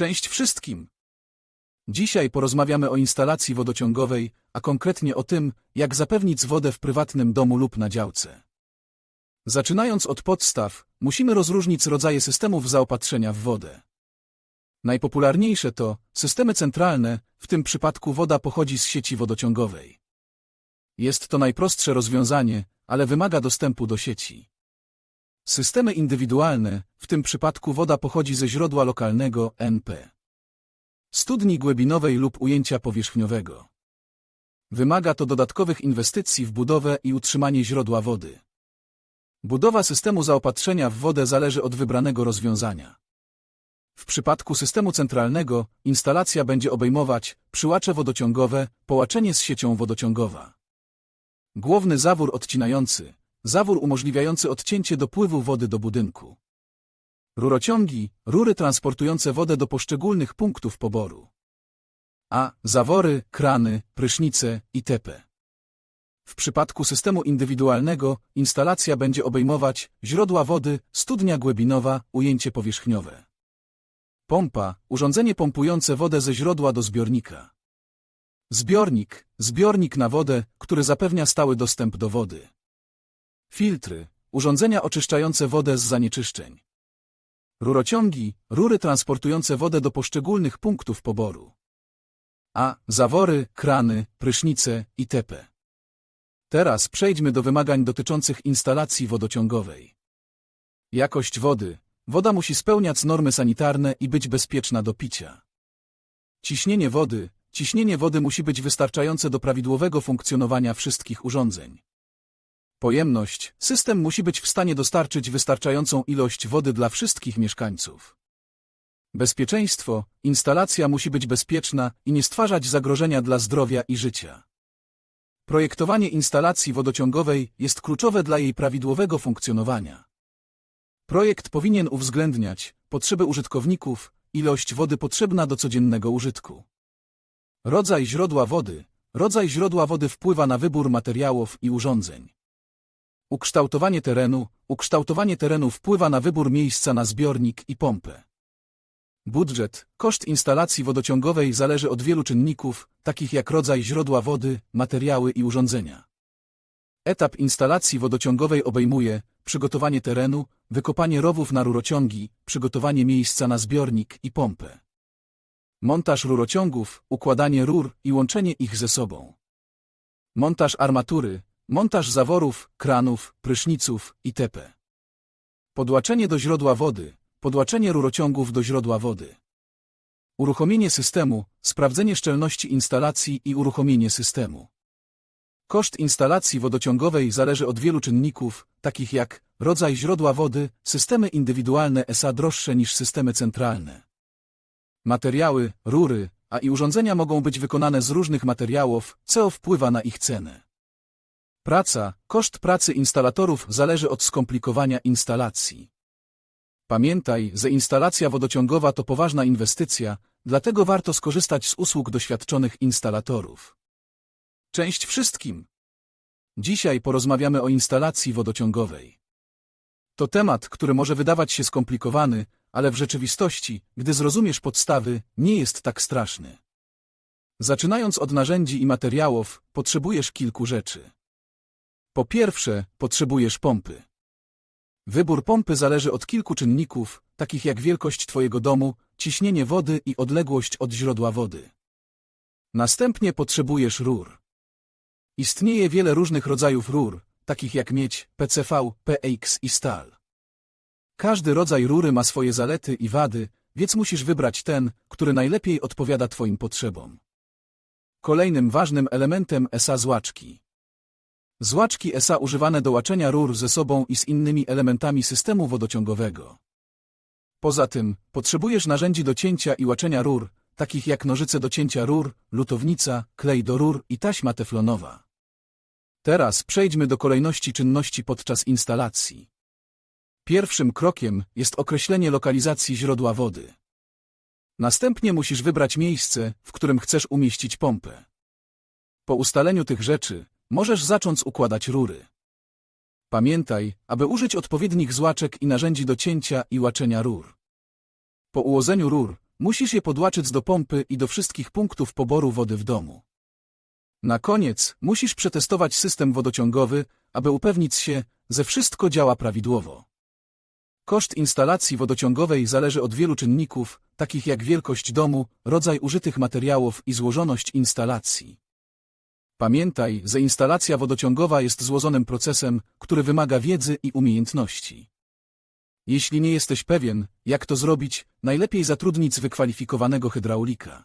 Cześć wszystkim! Dzisiaj porozmawiamy o instalacji wodociągowej, a konkretnie o tym, jak zapewnić wodę w prywatnym domu lub na działce. Zaczynając od podstaw, musimy rozróżnić rodzaje systemów zaopatrzenia w wodę. Najpopularniejsze to systemy centralne, w tym przypadku woda pochodzi z sieci wodociągowej. Jest to najprostsze rozwiązanie, ale wymaga dostępu do sieci. Systemy indywidualne, w tym przypadku woda pochodzi ze źródła lokalnego NP. Studni głębinowej lub ujęcia powierzchniowego. Wymaga to dodatkowych inwestycji w budowę i utrzymanie źródła wody. Budowa systemu zaopatrzenia w wodę zależy od wybranego rozwiązania. W przypadku systemu centralnego instalacja będzie obejmować przyłacze wodociągowe, połączenie z siecią wodociągowa. Główny zawór odcinający, zawór umożliwiający odcięcie dopływu wody do budynku. Rurociągi, rury transportujące wodę do poszczególnych punktów poboru. A. Zawory, krany, prysznice itp. W przypadku systemu indywidualnego instalacja będzie obejmować źródła wody, studnia głębinowa, ujęcie powierzchniowe. Pompa, urządzenie pompujące wodę ze źródła do zbiornika. Zbiornik, zbiornik na wodę, który zapewnia stały dostęp do wody. Filtry, urządzenia oczyszczające wodę z zanieczyszczeń. Rurociągi, rury transportujące wodę do poszczególnych punktów poboru. A. Zawory, krany, prysznice itp. Teraz przejdźmy do wymagań dotyczących instalacji wodociągowej. Jakość wody. Woda musi spełniać normy sanitarne i być bezpieczna do picia. Ciśnienie wody. Ciśnienie wody musi być wystarczające do prawidłowego funkcjonowania wszystkich urządzeń. Pojemność. System musi być w stanie dostarczyć wystarczającą ilość wody dla wszystkich mieszkańców. Bezpieczeństwo. Instalacja musi być bezpieczna i nie stwarzać zagrożenia dla zdrowia i życia. Projektowanie instalacji wodociągowej jest kluczowe dla jej prawidłowego funkcjonowania. Projekt powinien uwzględniać potrzeby użytkowników, ilość wody potrzebna do codziennego użytku. Rodzaj źródła wody. Rodzaj źródła wody wpływa na wybór materiałów i urządzeń. Ukształtowanie terenu. Ukształtowanie terenu wpływa na wybór miejsca na zbiornik i pompę. Budżet. Koszt instalacji wodociągowej zależy od wielu czynników, takich jak rodzaj źródła wody, materiały i urządzenia. Etap instalacji wodociągowej obejmuje przygotowanie terenu, wykopanie rowów na rurociągi, przygotowanie miejsca na zbiornik i pompę. Montaż rurociągów, układanie rur i łączenie ich ze sobą. Montaż armatury, montaż zaworów, kranów, pryszniców itp. Podłaczenie do źródła wody, podłaczenie rurociągów do źródła wody. Uruchomienie systemu, sprawdzenie szczelności instalacji i uruchomienie systemu. Koszt instalacji wodociągowej zależy od wielu czynników, takich jak rodzaj źródła wody, systemy indywidualne SA droższe niż systemy centralne. Materiały, rury, a i urządzenia mogą być wykonane z różnych materiałów, co wpływa na ich cenę. Praca, koszt pracy instalatorów zależy od skomplikowania instalacji. Pamiętaj, że instalacja wodociągowa to poważna inwestycja, dlatego warto skorzystać z usług doświadczonych instalatorów. Cześć wszystkim! Dzisiaj porozmawiamy o instalacji wodociągowej. To temat, który może wydawać się skomplikowany, ale w rzeczywistości, gdy zrozumiesz podstawy, nie jest tak straszny. Zaczynając od narzędzi i materiałów, potrzebujesz kilku rzeczy. Po pierwsze, potrzebujesz pompy. Wybór pompy zależy od kilku czynników, takich jak wielkość Twojego domu, ciśnienie wody i odległość od źródła wody. Następnie potrzebujesz rur. Istnieje wiele różnych rodzajów rur, takich jak miedź, PCV, PX i stal. Każdy rodzaj rury ma swoje zalety i wady, więc musisz wybrać ten, który najlepiej odpowiada Twoim potrzebom. Kolejnym ważnym elementem SA złaczki. Złaczki SA używane do łaczenia rur ze sobą i z innymi elementami systemu wodociągowego. Poza tym, potrzebujesz narzędzi do cięcia i łaczenia rur, takich jak nożyce do cięcia rur, lutownica, klej do rur i taśma teflonowa. Teraz przejdźmy do kolejności czynności podczas instalacji. Pierwszym krokiem jest określenie lokalizacji źródła wody. Następnie musisz wybrać miejsce, w którym chcesz umieścić pompę. Po ustaleniu tych rzeczy, możesz zacząć układać rury. Pamiętaj, aby użyć odpowiednich złaczek i narzędzi do cięcia i łaczenia rur. Po ułożeniu rur, Musisz je podłaczyć do pompy i do wszystkich punktów poboru wody w domu. Na koniec musisz przetestować system wodociągowy, aby upewnić się, że wszystko działa prawidłowo. Koszt instalacji wodociągowej zależy od wielu czynników, takich jak wielkość domu, rodzaj użytych materiałów i złożoność instalacji. Pamiętaj, że instalacja wodociągowa jest złożonym procesem, który wymaga wiedzy i umiejętności. Jeśli nie jesteś pewien, jak to zrobić, najlepiej zatrudnić wykwalifikowanego hydraulika.